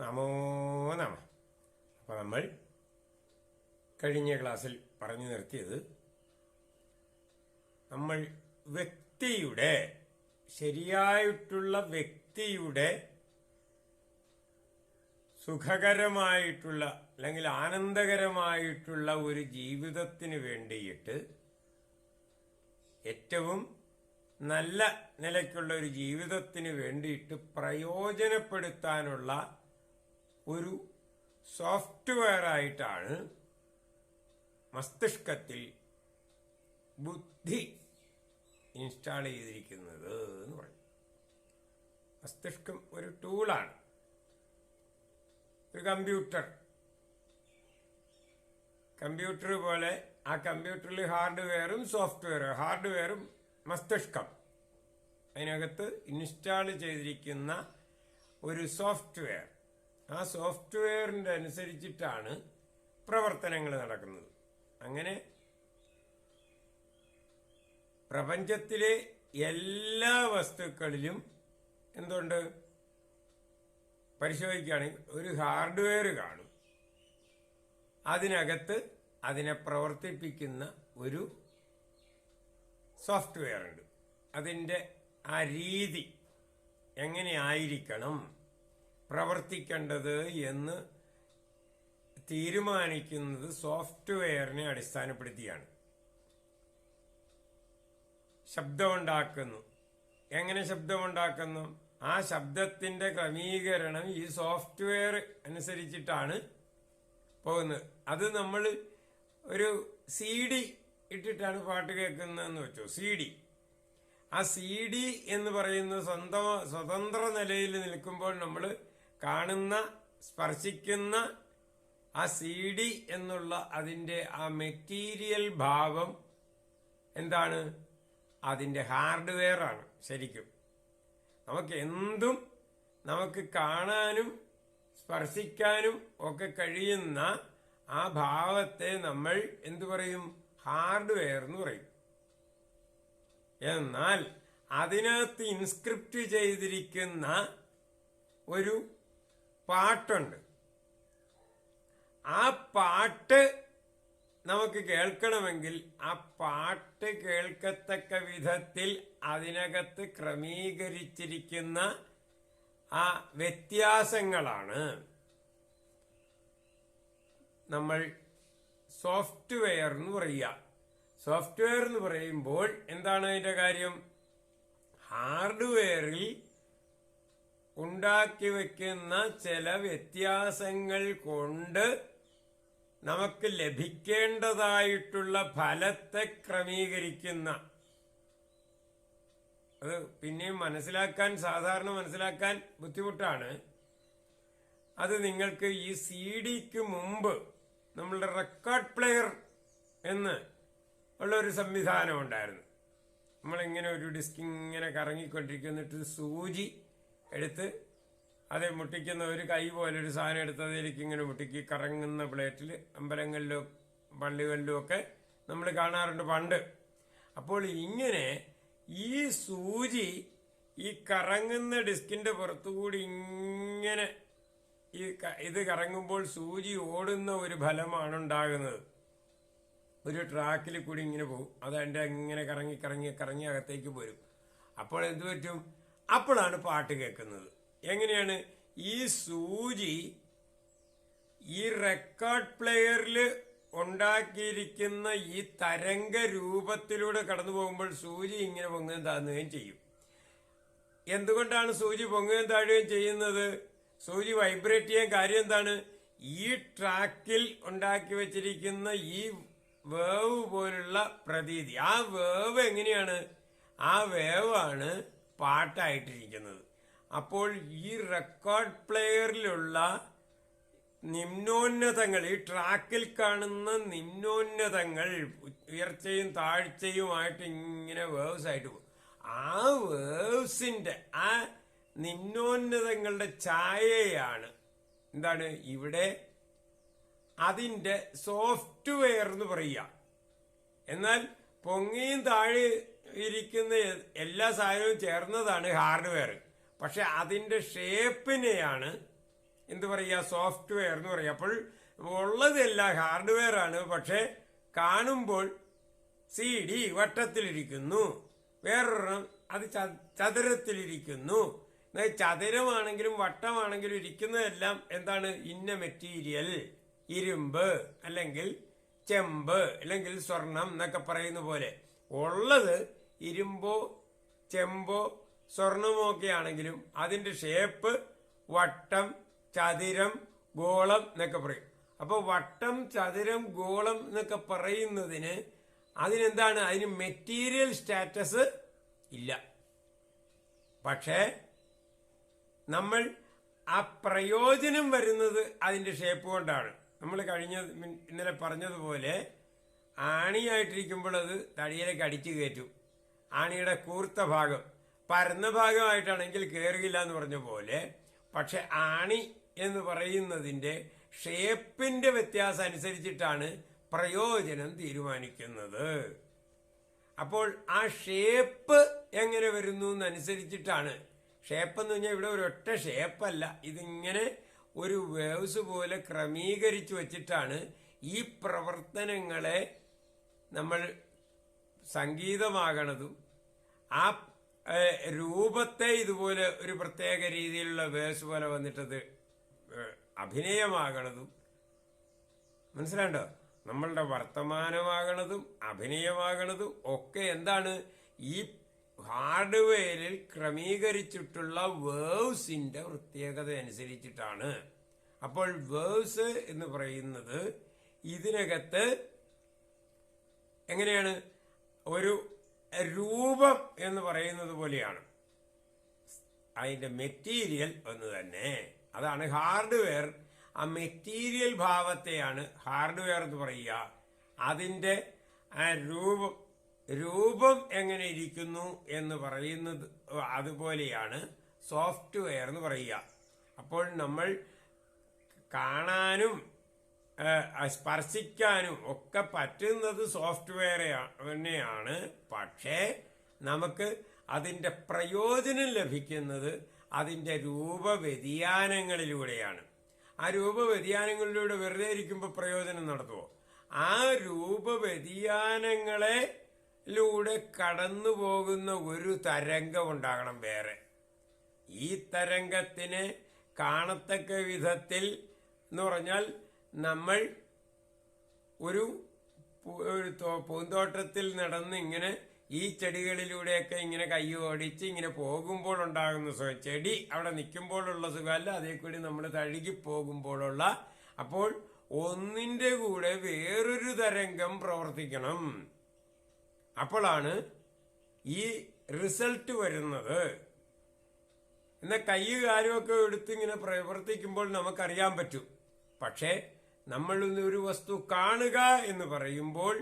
നമോ നമ. അപ്പോൾ നമ്മൾ കഴിഞ്ഞ ക്ലാസ്സിൽ പറഞ്ഞു നിർത്തിയത് നമ്മൾ വ്യക്തിയുടെ ശരിയായിട്ടുള്ള വ്യക്തിയുടെ സുഖകരമായിട്ടുള്ള അല്ലെങ്കിൽ ആനന്ദകരമായിട്ടുള്ള ഒരു ജീവിതത്തിന് വേണ്ടിയിട്ട് ഏറ്റവും നല്ല നിലയ്ക്കുള്ള ഒരു ജീവിതത്തിന് വേണ്ടിയിട്ട് പ്രയോജനപ്പെടുത്താനുള്ള ഒരു സോഫ്റ്റ്വെയർ ആയിട്ടാണ് മസ്തിഷ്കത്തിൽ ബുദ്ധി ഇൻസ്റ്റാൾ ചെയ്തിരിക്കുന്നത് എന്ന് പറയും. മസ്തിഷ്കം ഒരു ടൂളാണ്. ഒരു കമ്പ്യൂട്ടർ. കമ്പ്യൂട്ടർ പോലെ ആ കമ്പ്യൂട്ടറിൽ ഹാർഡ്വെയറും സോഫ്റ്റ്വെയറും ഹാർഡ്വെയറും മസ്തിഷ്കം. അതിനകത്ത് ഇൻസ്റ്റാൾ ചെയ്തിരിക്കുന്ന ഒരു സോഫ്റ്റ്വെയർ. ആ സോഫ്റ്റ്വെയറിന്റെ അനുസരിച്ചിട്ടാണ് പ്രവർത്തനങ്ങൾ നടക്കുന്നത്. അങ്ങനെ പ്രപഞ്ചത്തിലെ എല്ലാ വസ്തുക്കളിലും എന്തുകൊണ്ട് പരിശോധിക്കുകയാണെങ്കിൽ ഒരു ഹാർഡ്വെയർ കാണും. അതിനകത്ത് അതിനെ പ്രവർത്തിപ്പിക്കുന്ന ഒരു സോഫ്റ്റ്വെയർ ഉണ്ട്. അതിന്റെ ആ രീതി എങ്ങനെയായിരിക്കണം പ്രവർത്തിക്കേണ്ടത് എന്ന് തീരുമാനിക്കുന്നത് സോഫ്റ്റ്വെയറിനെ അടിസ്ഥാനപ്പെടുത്തിയാണ്. ശബ്ദമുണ്ടാക്കുന്നു. എങ്ങനെ ശബ്ദമുണ്ടാക്കുന്നു? ആ ശബ്ദത്തിന്റെ ക്രമീകരണം ഈ സോഫ്റ്റ്വെയർ അനുസരിച്ചിട്ടാണ് പോകുന്നത്. അത് നമ്മൾ ഒരു സി ഡി ഇട്ടിട്ടാണ് പാട്ട് കേൾക്കുന്നതെന്ന് വെച്ചു സി ഡി. ആ സി ഡി എന്ന് പറയുന്ന സ്വന്തം സ്വതന്ത്ര നിലയിൽ നിൽക്കുമ്പോൾ നമ്മൾ കാണുന്ന സ്പർശിക്കുന്ന ആ സി ഡി എന്നുള്ള അതിന്റെ ആ മെറ്റീരിയൽ ഭാവം എന്താണ്? അതിന്റെ ഹാർഡ്വെയർ ആണ് ശരിക്കും. നമുക്ക് എന്തും നമുക്ക് കാണാനും സ്പർശിക്കാനും ഒക്കെ കഴിയുന്ന ആ ഭാവത്തെ നമ്മൾ എന്തു പറയും? ഹാർഡ്വെയർ എന്ന് പറയും. എന്നാൽ അതിനകത്ത് ഇൻസ്ക്രിപ്റ്റ് ചെയ്തിരിക്കുന്ന ഒരു പാട്ടുണ്ട്. ആ പാട്ട് നമുക്ക് കേൾക്കണമെങ്കിൽ ആ പാട്ട് കേൾക്കത്തക്ക വിധത്തിൽ അതിനകത്ത് ക്രമീകരിച്ചിരിക്കുന്ന ആ വ്യത്യാസങ്ങളാണ്. നമ്മൾ സോഫ്റ്റ്വെയർ എന്ന് പറയുക. സോഫ്റ്റ്വെയർ എന്ന് പറയുമ്പോൾ എന്താണ് അതിന്റെ കാര്യം? ഹാർഡ്വെയറിൽ ഉണ്ടാക്കി വെക്കുന്ന ചില വ്യത്യാസങ്ങൾ കൊണ്ട് നമുക്ക് ലഭിക്കേണ്ടതായിട്ടുള്ള ഫലത്തെ ക്രമീകരിക്കുന്ന. അത് പിന്നെയും മനസ്സിലാക്കാൻ സാധാരണ മനസ്സിലാക്കാൻ ബുദ്ധിമുട്ടാണ്. അത് നിങ്ങൾക്ക് ഈ സി ഡിക്ക് മുമ്പ് നമ്മളുടെ റെക്കോർഡ് പ്ലെയർ എന്ന് ഉള്ള ഒരു സംവിധാനം ഉണ്ടായിരുന്നു. നമ്മളിങ്ങനെ ഒരു ഡിസ്ക് ഇങ്ങനെ കറങ്ങിക്കൊണ്ടിരിക്കുന്നിട്ട് സൂചി എടുത്ത് അത് മുട്ടിക്കുന്ന ഒരു കൈ പോലെ ഒരു സാധനം എടുത്ത് അതിലേക്ക് ഇങ്ങനെ മുട്ടിക്ക് കറങ്ങുന്ന പ്ലേറ്റിൽ അമ്പലങ്ങളിലും പള്ളികളിലും ഒക്കെ നമ്മൾ കാണാറുണ്ട് പണ്ട്. അപ്പോൾ ഇങ്ങനെ ഈ സൂചി ഈ കറങ്ങുന്ന ഡിസ്കിന്റെ പുറത്തുകൂടി ഇങ്ങനെ ഈ ഇത് കറങ്ങുമ്പോൾ സൂചി ഓടുന്ന ഒരു ഫലമാണ് ഉണ്ടാകുന്നത്. ഒരു ട്രാക്കിൽ കൂടി ഇങ്ങനെ പോകും അത് എന്റെ ഇങ്ങനെ കറങ്ങി കറങ്ങി കറങ്ങി അകത്തേക്ക് പോരും. അപ്പോൾ എന്ത് പറ്റും? അപ്പോഴാണ് പാട്ട് കേൾക്കുന്നത്. എങ്ങനെയാണ്? ഈ സൂചി ഈ റെക്കോർഡ് പ്ലെയറിൽ ഉണ്ടാക്കിയിരിക്കുന്ന ഈ തരംഗ രൂപത്തിലൂടെ കടന്നു പോകുമ്പോൾ സൂചി ഇങ്ങനെ പൊങ്ങുകയും താന്നുകയും ചെയ്യും. എന്തുകൊണ്ടാണ് സൂചി പൊങ്ങുകയും താഴുകയും ചെയ്യുന്നത്? സൂചി വൈബ്രേറ്റ് ചെയ്യാൻ കാര്യം എന്താണ്? ഈ ട്രാക്കിൽ ഉണ്ടാക്കി വച്ചിരിക്കുന്ന ഈ വേവ് പോലുള്ള പ്രതീതി. ആ വേവ് എങ്ങനെയാണ്? ആ വേവാണ് പാട്ടായിട്ടിരിക്കുന്നത്. അപ്പോൾ ഈ റെക്കോർഡ് പ്ലെയറിലുള്ള നിമ്നോന്നതങ്ങൾ ഈ ട്രാക്കിൽ കാണുന്ന നിമ്നോന്നതങ്ങൾ ഉയർച്ചയും താഴ്ചയുമായിട്ട് ഇങ്ങനെ വേവ്സ് ആയിട്ട് പോകും. ആ വേവ്സിന്റെ ആ നിമ്നോന്നതങ്ങളുടെ ഛായയാണ് എന്താണ്? ഇവിടെ അതിന്റെ സോഫ്റ്റ്വെയർ എന്ന് പറയുക. എന്നാൽ പൊങ്ങിയും താഴെ ഇരിക്കുന്ന എല്ലാ സാധനവും ചേർന്നതാണ് ഹാർഡ്വെയർ. പക്ഷെ അതിന്റെ ഷേപ്പിനെയാണ് എന്ത് പറയുക സോഫ്റ്റ്വെയർ എന്ന് പറയുക. അപ്പോൾ ഉള്ളതെല്ലാം ഹാർഡ്വെയർ ആണ്. പക്ഷെ കാണുമ്പോൾ സി ഡി വട്ടത്തിലിരിക്കുന്നു. വേറൊരെണ്ണം അത് ചതുരത്തിലിരിക്കുന്നു. ചതുരമാണെങ്കിലും വട്ടമാണെങ്കിലും ഇരിക്കുന്നതെല്ലാം എന്താണ്? ഇന്ന മെറ്റീരിയൽ. ഇരുമ്പ് അല്ലെങ്കിൽ ചെമ്പ് അല്ലെങ്കിൽ സ്വർണം എന്നൊക്കെ പറയുന്ന പോലെ. ഉള്ളത് ഇരുമ്പോ ചെമ്പോ സ്വർണമോ ഒക്കെ ആണെങ്കിലും അതിന്റെ ഷേപ്പ് വട്ടം ചതുരം ഗോളം എന്നൊക്കെ പറയും. അപ്പൊ വട്ടം ചതുരം ഗോളം എന്നൊക്കെ പറയുന്നതിന് അതിനെന്താണ്? അതിന് മെറ്റീരിയൽ സ്റ്റാറ്റസ് ഇല്ല. പക്ഷേ നമ്മൾ ആ പ്രയോജനം വരുന്നത് അതിന്റെ ഷേപ്പ് കൊണ്ടാണ്. നമ്മൾ കഴിഞ്ഞ ഇന്നലെ പറഞ്ഞതുപോലെ ആണിയായിട്ടിരിക്കുമ്പോൾ അത് തടിയിലേക്ക് അടിച്ചു കയറ്റും. ആണിയുടെ കൂർത്ത ഭാഗം. പരന്ന ഭാഗമായിട്ടാണെങ്കിൽ കയറുകയില്ല എന്ന് പറഞ്ഞ പോലെ പക്ഷെ ആണി എന്ന് പറയുന്നതിന്റെ ഷേപ്പിന്റെ വ്യത്യാസം അനുസരിച്ചിട്ടാണ് പ്രയോജനം തീരുമാനിക്കുന്നത്. അപ്പോൾ ആ ഷേപ്പ് എങ്ങനെ വരുന്നു എന്നനുസരിച്ചിട്ടാണ്. ഷേപ്പ് എന്ന് പറഞ്ഞാൽ ഇവിടെ ഒരു ഒറ്റ ഷേപ്പല്ല. ഇതിങ്ങനെ ഒരു വേവ്സ് പോലെ ക്രമീകരിച്ചു വച്ചിട്ടാണ് ഈ പ്രവർത്തനങ്ങളെ നമ്മൾ സംഗീതമാകണതും ആ രൂപത്തെ ഇതുപോലെ ഒരു പ്രത്യേക രീതിയിലുള്ള വേഴ്സ് പോലെ വന്നിട്ടത് അഭിനയമാകണതും. മനസ്സിലാണ്ടോ നമ്മളുടെ വർത്തമാനമാകണതും അഭിനയമാകണതും ഒക്കെ എന്താണ്? ഈ ഹാർഡ്വെയറിൽ ക്രമീകരിച്ചിട്ടുള്ള വേവ്സിന്റെ പ്രത്യേകത അനുസരിച്ചിട്ടാണ്. അപ്പോൾ വേവ്സ് എന്ന് പറയുന്നത് ഇതിനകത്ത് എങ്ങനെയാണ്? ഒരു രൂപം എന്ന് പറയുന്നത് പോലെയാണ്. അതിന്റെ മെറ്റീരിയൽ ഒന്ന് തന്നെ. അതാണ് ഹാർഡ്വെയർ. ആ മെറ്റീരിയൽ ഭാവത്തെയാണ് ഹാർഡ്വെയർ എന്ന് പറയുക. അതിന്റെ ആ രൂപം രൂപം എങ്ങനെ ഇരിക്കുന്നു എന്ന് പറയുന്നത് അതുപോലെയാണ് സോഫ്റ്റ്വെയർ എന്ന് പറയുക. അപ്പോൾ നമ്മൾ കാണാനും സ്പർശിക്കാനും ഒക്കെ പറ്റുന്നത് സോഫ്റ്റ്വെയർ തന്നെയാണ്. പക്ഷേ നമുക്ക് അതിന്റെ പ്രയോജനം ലഭിക്കുന്നത് അതിന്റെ രൂപവ്യതിയാനങ്ങളിലൂടെയാണ്. ആ രൂപവ്യതിയാനങ്ങളിലൂടെ വെറുതെ ഇരിക്കുമ്പോൾ പ്രയോജനം നടത്തുമോ ആ രൂപവ്യതിയാനങ്ങളെ ലൂടെ കടന്നു പോകുന്ന ഒരു തരംഗം ഉണ്ടാകണം വേറെ. ഈ തരംഗത്തിന് കാണത്തക്ക വിധത്തിൽ എന്ന് പറഞ്ഞാൽ നമ്മൾ ഒരു പൂന്തോട്ടത്തിൽ നടന്ന് ഇങ്ങനെ ഈ ചെടികളിലൂടെയൊക്കെ ഇങ്ങനെ കൈ ഓടിച്ച് ഇങ്ങനെ പോകുമ്പോൾ ഉണ്ടാകുന്ന സുഖം ചെടി അവിടെ നിൽക്കുമ്പോഴുള്ള സുഖമല്ല അതേ കൂടി നമ്മൾ തഴുകി പോകുമ്പോഴുള്ള. അപ്പോൾ ഒന്നിന്റെ കൂടെ വേറൊരു തരംഗം പ്രവർത്തിക്കണം. അപ്പോഴാണ് ഈ റിസൾട്ട് വരുന്നത്. എന്നാൽ കൈ കാലുമൊക്കെ എടുത്ത് ഇങ്ങനെ പ്രവർത്തിക്കുമ്പോൾ നമുക്കറിയാൻ പറ്റും. പക്ഷേ നമ്മൾ ഒരു വസ്തു കാണുക എന്ന് പറയുമ്പോൾ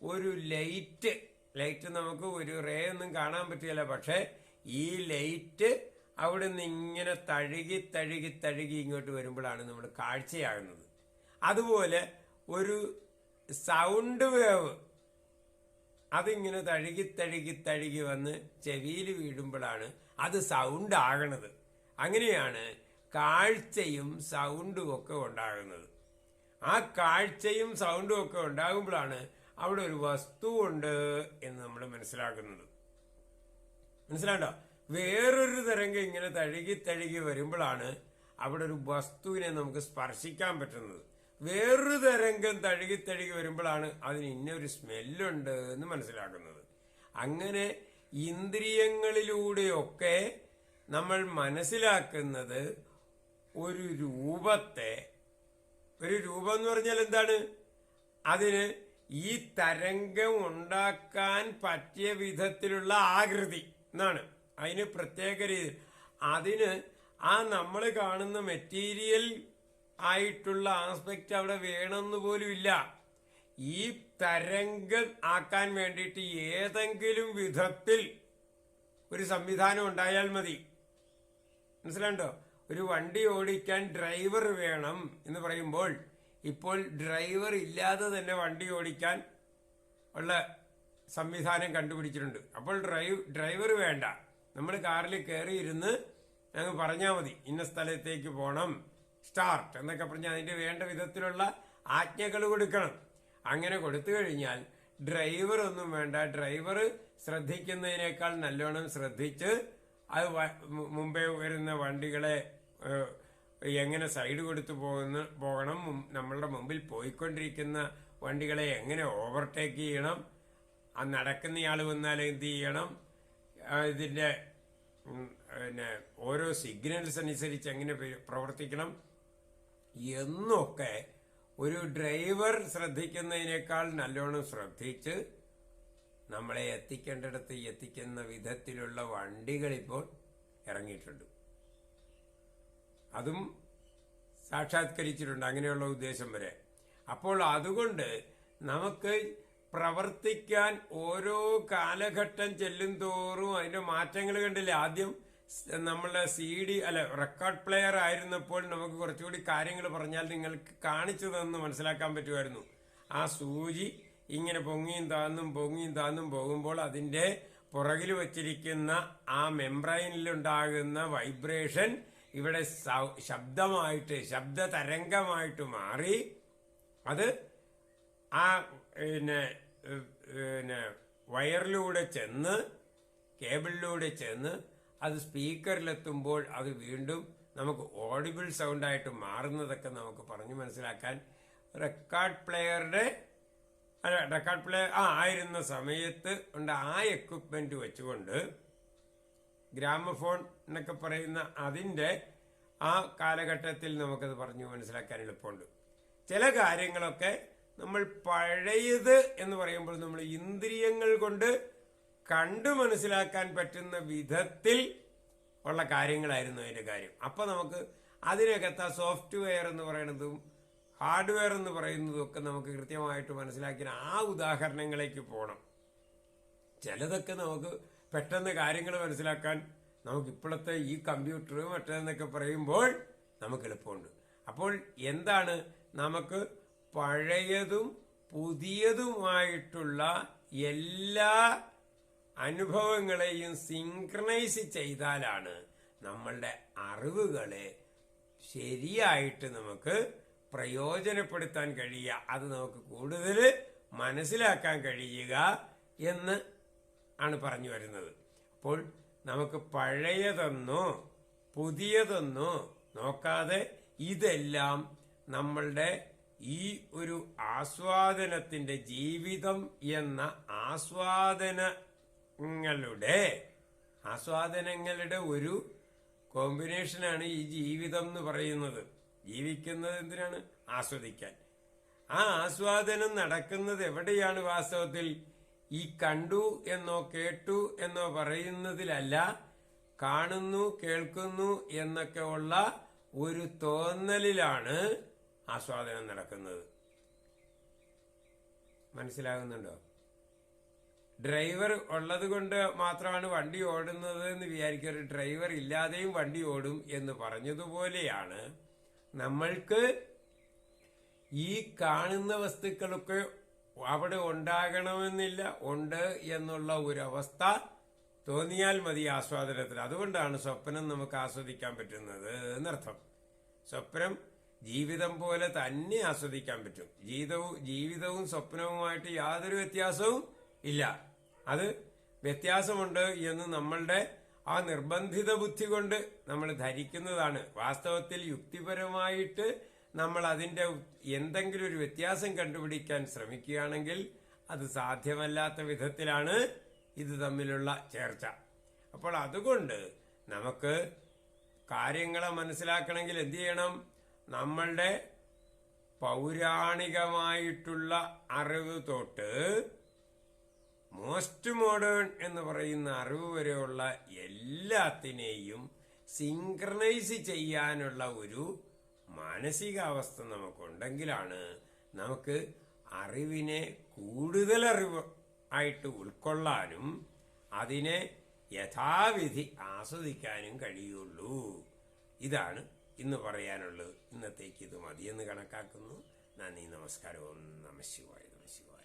ഒരു ലൈറ്റ് ലൈറ്റ് നമുക്ക് ഒരു റേ ഒന്നും കാണാൻ പറ്റില്ല. പക്ഷേ ഈ ലൈറ്റ് അവിടെ നിന്ന് ഇങ്ങനെ തഴുകി തഴുകി തഴുകി ഇങ്ങോട്ട് വരുമ്പോഴാണ് നമ്മൾ കാഴ്ചയാകുന്നത്. അതുപോലെ ഒരു സൗണ്ട് വേവ് അതിങ്ങനെ തഴുകി തഴുകി തഴുകി വന്ന് ചെവിയിൽ വീഴുമ്പോഴാണ് അത് സൗണ്ട് ആകണത് അങ്ങനെയാണ് കാഴ്ചയും സൗണ്ടും ഒക്കെ ഉണ്ടാകുന്നത്. ആ കാഴ്ചയും സൗണ്ടും ഒക്കെ ഉണ്ടാകുമ്പോഴാണ് അവിടെ ഒരു വസ്തു ഉണ്ട് എന്ന് നമ്മൾ മനസ്സിലാക്കുന്നത്. മനസ്സിലാണ്ടോ വേറൊരു തരംഗം ഇങ്ങനെ തഴുകി തഴുകി വരുമ്പോഴാണ് അവിടെ ഒരു വസ്തുവിനെ നമുക്ക് സ്പർശിക്കാൻ പറ്റുന്നത്. വേറൊരു തരംഗം തഴുകി തഴുകി വരുമ്പോഴാണ് അതിന് ഇന്നൊരു സ്മെല്ലുണ്ട് എന്ന് മനസ്സിലാക്കുന്നത്. അങ്ങനെ ഇന്ദ്രിയങ്ങളിലൂടെയൊക്കെ നമ്മൾ മനസ്സിലാക്കുന്നത് ഒരു രൂപത്തെ ഒരു രൂപം എന്ന് പറഞ്ഞാൽ എന്താണ്? അതിന് ഈ തരംഗം ഉണ്ടാക്കാൻ പറ്റിയ വിധത്തിലുള്ള ആകൃതി എന്നാണ്. അതിന് പ്രത്യേക രീതി. അതിന് ആ നമ്മൾ കാണുന്ന മെറ്റീരിയൽ ആയിട്ടുള്ള ആസ്പെക്റ്റ് അവിടെ വേണമെന്ന് പോലും ഇല്ല. ഈ തരംഗം ആക്കാൻ വേണ്ടിയിട്ട് ഏതെങ്കിലും വിധത്തിൽ ഒരു സംവിധാനം ഉണ്ടായാൽ മതി. മനസ്സിലാണ്ടോ ഒരു വണ്ടി ഓടിക്കാൻ ഡ്രൈവർ വേണം എന്ന് പറയുമ്പോൾ ഇപ്പോൾ ഡ്രൈവർ ഇല്ലാതെ തന്നെ വണ്ടി ഓടിക്കാൻ ഉള്ള സംവിധാനം കണ്ടുപിടിച്ചിട്ടുണ്ട്. അപ്പോൾ ഡ്രൈവ് ഡ്രൈവർ വേണ്ട. നമ്മൾ കാറിൽ കയറിയിരുന്ന് ഞങ്ങൾ പറഞ്ഞാൽ മതി ഇന്ന സ്ഥലത്തേക്ക് പോകണം സ്റ്റാർട്ട് എന്നൊക്കെ പറഞ്ഞ് അതിന്റെ വേണ്ട വിധത്തിലുള്ള ആജ്ഞകൾ കൊടുക്കണം. അങ്ങനെ കൊടുത്തു കഴിഞ്ഞാൽ ഡ്രൈവർ ഒന്നും വേണ്ട. ഡ്രൈവർ ശ്രദ്ധിക്കുന്നതിനേക്കാൾ നല്ലോണം ശ്രദ്ധിച്ച് അത് മുമ്പേ വരുന്ന വണ്ടികളെ എങ്ങനെ സൈഡ് കൊടുത്തു പോകുന്ന പോകണം നമ്മളുടെ മുമ്പിൽ പോയിക്കൊണ്ടിരിക്കുന്ന വണ്ടികളെ എങ്ങനെ ഓവർടേക്ക് ചെയ്യണം ആ നടക്കുന്നയാൾ വന്നാൽ എന്ത് ചെയ്യണം ഇതിന്റെ പിന്നെ ഓരോ സിഗ്നൽസ് അനുസരിച്ച് എങ്ങനെ പ്രവർത്തിക്കണം എന്നൊക്കെ ഒരു ഡ്രൈവർ ശ്രദ്ധിക്കുന്നതിനേക്കാൾ നല്ലോണം ശ്രദ്ധിച്ച് നമ്മളെ എത്തിക്കേണ്ടിടത്ത് എത്തിക്കുന്ന വിധത്തിലുള്ള വണ്ടികൾ ഇപ്പോൾ ഇറങ്ങിയിട്ടുണ്ട്. അതും സാക്ഷാത്കരിച്ചിട്ടുണ്ട് അങ്ങനെയുള്ള ഉദ്ദേശം വരെ. അപ്പോൾ അതുകൊണ്ട് നമുക്ക് പ്രവർത്തിക്കാൻ ഓരോ കാലഘട്ടം ചെല്ലും തോറും അതിന്റെ മാറ്റങ്ങൾ കണ്ടില്ലേ? ആദ്യം നമ്മളെ സി ഡി അല്ല റെക്കോർഡ് പ്ലെയർ ആയിരുന്നപ്പോൾ നമുക്ക് കുറച്ചുകൂടി കാര്യങ്ങൾ പറഞ്ഞാൽ നിങ്ങൾക്ക് കാണിച്ചു തന്ന് മനസ്സിലാക്കാൻ പറ്റുമായിരുന്നു. ആ സൂചി ഇങ്ങനെ പൊങ്ങിയും താന്നും പൊങ്ങിയും താന്നും പോകുമ്പോൾ അതിന്റെ പുറകിൽ വച്ചിരിക്കുന്ന ആ മെംബ്രൈനിലുണ്ടാകുന്ന വൈബ്രേഷൻ ഇവിടെ ശബ്ദമായിട്ട് ശബ്ദ തരംഗമായിട്ട് മാറി. അത് ആ പിന്നെ പിന്നെ വയറിലൂടെ ചെന്ന് കേബിളിലൂടെ ചെന്ന് അത് സ്പീക്കറിലെത്തുമ്പോൾ അത് വീണ്ടും നമുക്ക് ഓഡിബിൾ സൗണ്ടായിട്ട് മാറുന്നതൊക്കെ നമുക്ക് പറഞ്ഞു മനസ്സിലാക്കാൻ റെക്കോർഡ് പ്ലെയറുടെ അല്ല റെക്കോർഡ് പ്ലേ ആ ആയിരുന്ന സമയത്ത് ഉണ്ട് ആ എക്വിപ്മെന്റ് വെച്ചുകൊണ്ട് ഗ്രാമഫോൺ എന്നൊക്കെ പറയുന്ന അതിന്റെ ആ കാലഘട്ടത്തിൽ നമുക്കത് പറഞ്ഞു മനസ്സിലാക്കാൻ എളുപ്പമുണ്ട്. ചില കാര്യങ്ങളൊക്കെ നമ്മൾ പഴയത് എന്ന് പറയുമ്പോൾ നമ്മൾ ഇന്ദ്രിയങ്ങൾ കൊണ്ട് കണ്ടു മനസ്സിലാക്കാൻ പറ്റുന്ന വിധത്തിൽ ഉള്ള കാര്യങ്ങളായിരുന്നു അതിന്റെ കാര്യം. അപ്പോൾ നമുക്ക് അതിനകത്ത് ആ സോഫ്റ്റ്വെയർ എന്ന് പറയുന്നതും ഹാർഡ്വെയർ എന്ന് പറയുന്നതൊക്കെ നമുക്ക് കൃത്യമായിട്ട് മനസ്സിലാക്കി ആ ഉദാഹരണങ്ങളിലേക്ക് പോകണം ചിലതൊക്കെ നമുക്ക് പെട്ടെന്ന് കാര്യങ്ങൾ മനസ്സിലാക്കാൻ നമുക്ക് ഇപ്പോഴത്തെ ഈ കമ്പ്യൂട്ടർ മറ്റേന്നൊക്കെ പറയുമ്പോൾ നമുക്ക് എളുപ്പമുണ്ട്. അപ്പോൾ എന്താണ്? നമുക്ക് പഴയതും പുതിയതുമായിട്ടുള്ള എല്ലാ അനുഭവങ്ങളെയും സിങ്ക്രണൈസ് ചെയ്താലാണ് നമ്മളുടെ അറിവുകളെ ശരിയായിട്ട് നമുക്ക് പ്രയോജനപ്പെടുത്താൻ കഴിയുക. അത് നമുക്ക് കൂടുതൽ മനസ്സിലാക്കാൻ കഴിയുക എന്ന് ആണ് പറഞ്ഞു വരുന്നത്. അപ്പോൾ നമുക്ക് പഴയതെന്നോ പുതിയതെന്നോ നോക്കാതെ ഇതെല്ലാം നമ്മളുടെ ഈ ഒരു ആസ്വാദനത്തിന്റെ ജീവിതം എന്ന ആസ്വാദനങ്ങളുടെ ആസ്വാദനങ്ങളുടെ ഒരു കോമ്പിനേഷനാണ് ഈ ജീവിതം എന്ന് പറയുന്നത്. ജീവിക്കുന്നത് എന്തിനാണ്? ആസ്വദിക്കാൻ. ആ ആസ്വാദനം നടക്കുന്നത് എവിടെയാണ് വാസ്തവത്തിൽ? ഈ കണ്ടു എന്നോ കേട്ടു എന്നോ പറയുന്നതിലല്ല കാണുന്നു കേൾക്കുന്നു എന്നൊക്കെ ഉള്ള ഒരു തോന്നലിലാണ് ആസ്വാദനം നടക്കുന്നത്. മനസ്സിലാകുന്നുണ്ടോ? ഡ്രൈവർ ഉള്ളത് കൊണ്ട് മാത്രമാണ് വണ്ടി ഓടുന്നത് എന്ന് വിചാരിക്കരുത് ഡ്രൈവർ ഇല്ലാതെയും വണ്ടി ഓടും എന്ന് പറഞ്ഞതുപോലെയാണ് നമ്മൾക്ക് ഈ കാണുന്ന വസ്തുക്കളൊക്കെ അവിടെ ഉണ്ടാകണമെന്നില്ല. ഉണ്ട് എന്നുള്ള ഒരവസ്ഥ തോന്നിയാൽ മതി ആസ്വാദനത്തിൽ അതുകൊണ്ടാണ് സ്വപ്നം നമുക്ക് ആസ്വദിക്കാൻ പറ്റുന്നത് എന്നർത്ഥം. സ്വപ്നം ജീവിതം പോലെ തന്നെ ആസ്വദിക്കാൻ പറ്റും. ജീവിതവും ജീവിതവും സ്വപ്നവുമായിട്ട് യാതൊരു വ്യത്യാസവും ഇല്ല. അത് വ്യത്യാസമുണ്ട് എന്ന് നമ്മളുടെ ആ നിർബന്ധിത ബുദ്ധി കൊണ്ട് നമ്മൾ ധരിക്കുന്നതാണ്. വാസ്തവത്തിൽ യുക്തിപരമായിട്ട് നമ്മൾ അതിന്റെ എന്തെങ്കിലും ഒരു വ്യത്യാസം കണ്ടുപിടിക്കാൻ ശ്രമിക്കുകയാണെങ്കിൽ അത് സാധ്യമല്ലാത്ത വിധത്തിലാണ് ഇത് തമ്മിലുള്ള ചേർച്ച. അപ്പോൾ അതുകൊണ്ട് നമുക്ക് കാര്യങ്ങളെ മനസ്സിലാക്കണമെങ്കിൽ എന്ത് ചെയ്യണം? നമ്മളുടെ പൗരാണികമായിട്ടുള്ള അറിവ് തൊട്ട് മോസ്റ്റ് മോഡേൺ എന്ന് പറയുന്ന അറിവ് വരെയുള്ള എല്ലാത്തിനെയും സിങ്ക്രണൈസ് ചെയ്യാനുള്ള ഒരു മാനസികാവസ്ഥ നമുക്കുണ്ടെങ്കിലാണ് നമുക്ക് അറിവിനെ കൂടുതൽ അറിവ് ആയിട്ട് ഉൾക്കൊള്ളാനും അതിനെ യഥാവിധി ആസ്വദിക്കാനും കഴിയുള്ളൂ. ഇതാണ് ഇന്ന് പറയാനുള്ളത്. ഇന്നത്തേക്ക് ഇത് മതിയെന്ന് കണക്കാക്കുന്നു. നന്ദി നമസ്കാരം നമശിവായ നമ ശിവായ നമ ശിവായ.